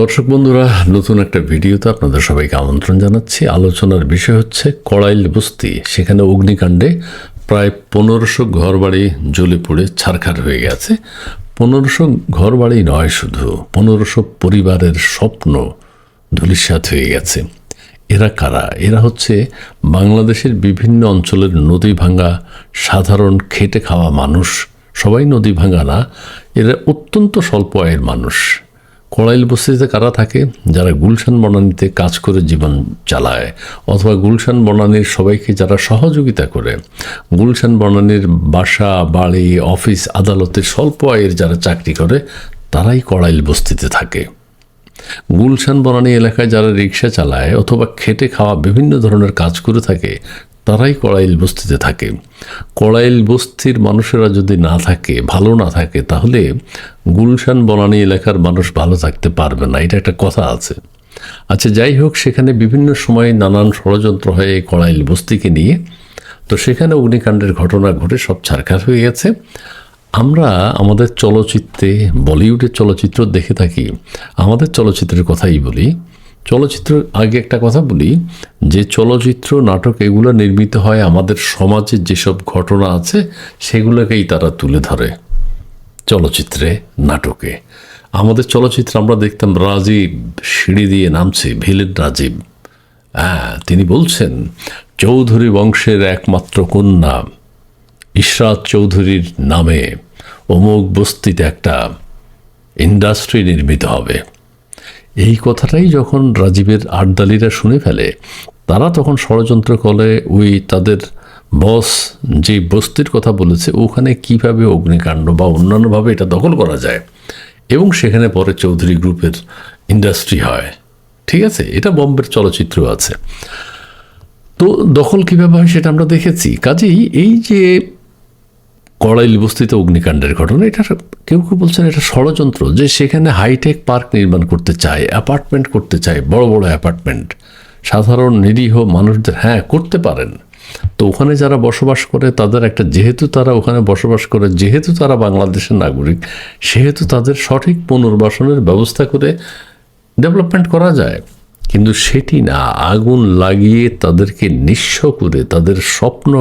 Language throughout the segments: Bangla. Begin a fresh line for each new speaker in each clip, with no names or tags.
দর্শক বন্ধুরা, নতুন একটা ভিডিওতে আপনাদের সবাইকে আমন্ত্রণ জানাচ্ছি। আলোচনার বিষয় হচ্ছে কড়াইল বস্তি। সেখানে অগ্নিকাণ্ডে প্রায় পনেরোশো ঘরবাড়ি জ্বলে পড়ে ছারখার হয়ে গেছে। পনেরোশো ঘরবাড়ি নয় শুধু, পনেরোশো পরিবারের স্বপ্ন ধূলিসাৎ হয়ে গেছে। এরা কারা? এরা হচ্ছে বাংলাদেশের বিভিন্ন অঞ্চলের নদী ভাঙ্গা, সাধারণ খেটে খাওয়া মানুষ। সবাই নদী ভাঙ্গা না, এরা অত্যন্ত স্বল্প আয়ের মানুষ। কড়াইল বস্তিতে কারা থাকে? যারা গুলশান বনানীতে কাজ করে জীবন চালায়, অথবা গুলশান বনানীর সবাইকে যারা সহযোগিতা করে। গুলশান বনানীর বাসা, বাড়ি, অফিস আদালতে স্বল্প আয়ের যারা চাকরি করে, তারাই কড়াইল বস্তিতে থাকে। গুলশান বনানী এলাকায় যারা রিক্সা চালায়, অথবা খেটে খাওয়া বিভিন্ন ধরনের কাজ করে থাকে তারাই কড়াইল বস্তিতে থাকে। কড়াইল বস্তির মানুষেরা যদি না থাকে, ভালো না থাকে, তাহলে গুলশান, বনানী এলাকার মানুষ ভালো থাকতে পারবে না। এটা একটা কথা আছে। আচ্ছা যাই হোক, সেখানে বিভিন্ন সময়ে নানান ষড়যন্ত্র হয়ে কড়াইল বস্তিকে নিয়ে তো সেখানে অগ্নিকাণ্ডের ঘটনা ঘটে, সব ছারখার হয়ে গেছে। আমরা আমাদের চলচ্চিত্রে, বলিউডের চলচ্চিত্র দেখে থাকি। আমাদের চলচ্চিত্রের কথাই বলি। চলচ্চিত্র আগে একটা কথা বলি, যে চলচ্চিত্র, নাটক এগুলো নির্মিত হয় আমাদের সমাজে যেসব ঘটনা আছে, সেগুলোকেই তারা তুলে ধরে চলচ্চিত্রে, নাটকে। আমাদের চলচ্চিত্রে আমরা দেখতাম রাজীব সিঁড়ি দিয়ে নামছে, ভিলেন রাজীব। হ্যাঁ তিনি বলছেন, চৌধুরী বংশের একমাত্র কন্যা, ইশরাত চৌধুরীর নামে অমুক বস্তিতে একটা ইন্ডাস্ট্রি নির্মিত হবে। এই কথাটাই যখন রাজীবের আটদালিরা শুনে ফেলে, তারা তখন ষড়যন্ত্র করে, ওই তাদের বস যে বস্তির কথা বলেছে, ওখানে কীভাবে অগ্নিকাণ্ড বা অন্যান্যভাবে এটা দখল করা যায়? এবং সেখানে পরে চৌধুরী গ্রুপের ইন্ডাস্ট্রি হয়। ঠিক আছে? এটা বম্বের চলচ্চিত্র আছে। তো দখল কীভাবে হয় সেটা আমরা দেখেছি। কাজেই এই যে কড়াইল বস্তিত অগ্নিকাণ্ডের ঘটনা, এটা কেউ কেউ বলছেন এটা ষড়যন্ত্র, যে সেখানে হাইটেক পার্ক নির্মাণ করতে চায় অ্যাপার্টমেন্ট করতে চায়, বড় বড় অ্যাপার্টমেন্ট সাধারণ নিরীহ মানুষদের হ্যাঁ করতে পারেন। তো ওখানে যারা বসবাস করে, তাদের একটা, যেহেতু তারা ওখানে বসবাস করে, যেহেতু তারা বাংলাদেশের নাগরিক, সেহেতু তাদের সঠিক পুনর্বাসনের ব্যবস্থা করে ডেভেলপমেন্ট করা যায়। কিন্তু সেটি না, আগুন লাগিয়ে তাদেরকে নিঃস্ব করে, তাদের স্বপ্ন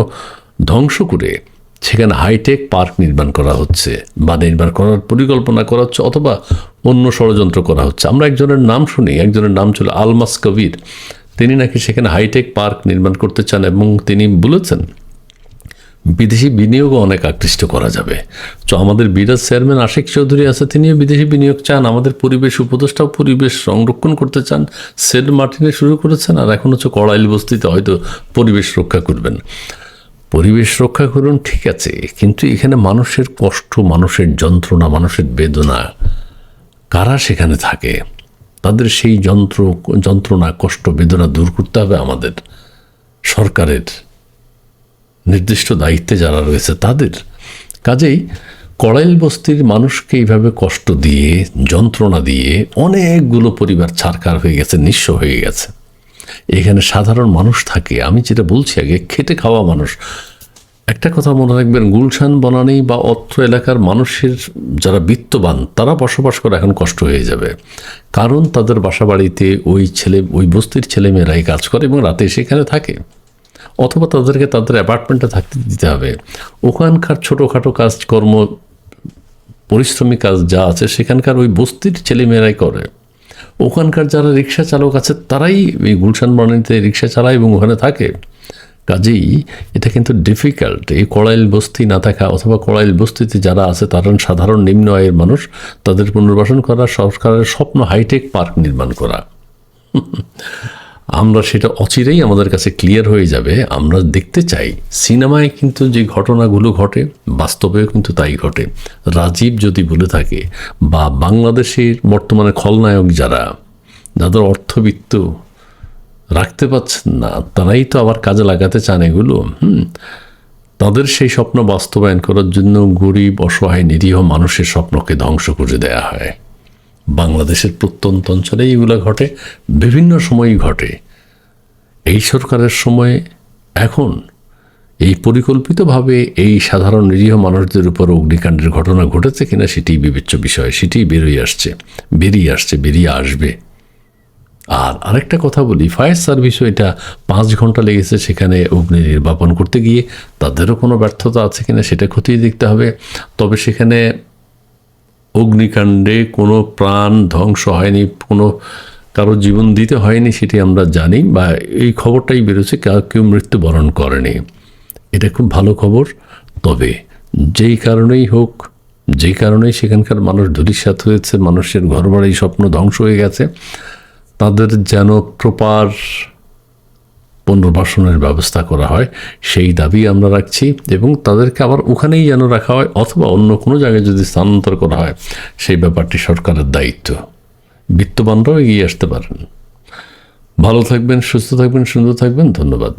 ধ্বংস করে সেখানে হাইটেক পার্ক নির্মাণ করা হচ্ছে বা নির্মাণ করার পরিকল্পনা করা হচ্ছে অথবা অন্য ষড়যন্ত্র করা হচ্ছে। আমরা একজনের নাম শুনি, একজনের নাম ছিল আলমাস কবির। তিনি নাকি সেখানে হাইটেক পার্ক নির্মাণ করতে চান এবং তিনি বলেছেন, বিদেশি বিনিয়োগও অনেক আকৃষ্ট করা যাবে। তো আমাদের বিরাজ চেয়ারম্যান আশিক চৌধুরী আছে, তিনিও বিদেশি বিনিয়োগ চান, আমাদের পরিবেশ উপদেষ্টাও পরিবেশ সংরক্ষণ করতে চান, সেন্ট মার্টিনে শুরু করেছেন আর এখন হচ্ছে কড়াইল বস্তিতে হয়তো পরিবেশ রক্ষা করবেন। পরিবেশ রক্ষা করুন, ঠিক আছে, কিন্তু এখানে মানুষের কষ্ট, মানুষের যন্ত্রণা, মানুষের বেদনা, কারা সেখানে থাকে? তাদের সেই যন্ত্র, যন্ত্রণা, কষ্ট, বেদনা দূর করতে হবে আমাদের। সরকারের নির্দিষ্ট দায়িত্বে যারা রয়েছে তাদের। কাজেই কড়াইল বস্তির মানুষকে এইভাবে কষ্ট দিয়ে, যন্ত্রণা দিয়ে অনেকগুলো পরিবার ছাড়কার হয়ে গেছে, নিঃস্ব হয়ে গেছে। এখানে সাধারণ মানুষ থাকে। আমি যেটা বলছি আগে, খেটে খাওয়া মানুষ। একটা কথা মনে রাখবেন, গুলশান, বনানি বা অত্র এলাকার মানুষের যারা বিত্তবান, তারা বসবাস করে এখন কষ্ট হয়ে যাবে। কারণ তাদের বাসা বাড়িতে ওই ছেলে, ওই বস্তির ছেলেমেয়েরাই কাজ করে এবং রাতে সেখানে থাকে। অথবা তাদেরকে তাদের অ্যাপার্টমেন্টে থাকতে দিতে হবে। ওখানকার ছোটোখাটো কাজকর্ম, পরিশ্রমী কাজ যা আছে, সেখানকার ওই বস্তির ছেলেমেয়েরাই করে। ওখানকার যারা রিক্সা চালক আছে, তারাই এই গুলশান বনানীতে রিক্সা চালায় এবং ওখানে থাকে। কাজেই এটা কিন্তু ডিফিকাল্ট এই কড়াইল বস্তি না থাকা অথবা কড়াইল বস্তিতে যারা আছে তারা সাধারণ নিম্ন আয়ের মানুষ, তাদের পুনর্বাসন করা সরকারের স্বপ্ন হাইটেক পার্ক নির্মাণ করা। আমরা সেটা অচিরেই আমাদের কাছে ক্লিয়ার হয়ে যাবে। আমরা দেখতে চাই, সিনেমায় কিন্তু যে ঘটনাগুলো ঘটে, বাস্তবেও কিন্তু তাই ঘটে। রাজীব যদি বলে থাকে, বা বাংলাদেশের বর্তমানে খলনায়ক যারা, যাদের অর্থবিত্ত রাখতে পারছেন না, তারাই তো আবার কাজে লাগাতে চান এগুলো, হুম? তাদের সেই স্বপ্ন বাস্তবায়ন করার জন্য গরিব, অসহায়, নিরীহ মানুষের স্বপ্নকে ধ্বংস করে দেয়া হয়। বাংলাদেশের প্রত্যন্ত অঞ্চলে এইগুলো ঘটে, বিভিন্ন সময়ই ঘটে। এই সরকারের সময়ে এখন এই পরিকল্পিতভাবে এই সাধারণ নিরীহ মানুষদের উপর অগ্নিকাণ্ডের ঘটনা ঘটেছে কিনা সেটি বিবেচ্য বিষয়, সেটি বেরিয়ে আসছে বেরিয়ে আসছে, বেরিয়ে আসবে। আর আরেকটা কথা বলি, ফায়ার সার্ভিসও এটা পাঁচ ঘণ্টা লেগেছে সেখানে অগ্নি নির্বাপন করতে গিয়ে। তাদেরও কোনো ব্যর্থতা আছে কিনা সেটা খতিয়ে দেখতে হবে। তবে সেখানে অগ্নিকাণ্ডে কোনো প্রাণ ধ্বংস হয়নি, কোনো কারও জীবন দিতে হয়নি সেটি আমরা জানি বা এই খবরটাই বেরোচ্ছে, কেউ মৃত্যুবরণ করেনি। এটা খুব ভালো খবর। তবে যেই কারণেই হোক, যেই কারণেই সেখানকার মানুষ ধূলিসাৎ হয়েছে, মানুষের ঘরবাড়ি স্বপ্ন ধ্বংস হয়ে গেছে, তাদের যেন প্রপার পুনর্বাসনের ব্যবস্থা করা হয়, সেই দাবি আমরা রাখছি এবং তাদেরকে আবার ওখানেই যেন রাখা হয় অথবা অন্য কোনো জায়গায় যদি স্থানান্তর করা হয়, সেই ব্যাপারটি সরকারের দায়িত্ব। বিত্তবানরাও এগিয়ে আসতে পারেন। ভালো থাকবেন, সুস্থ থাকবেন, সুন্দর থাকবেন, ধন্যবাদ।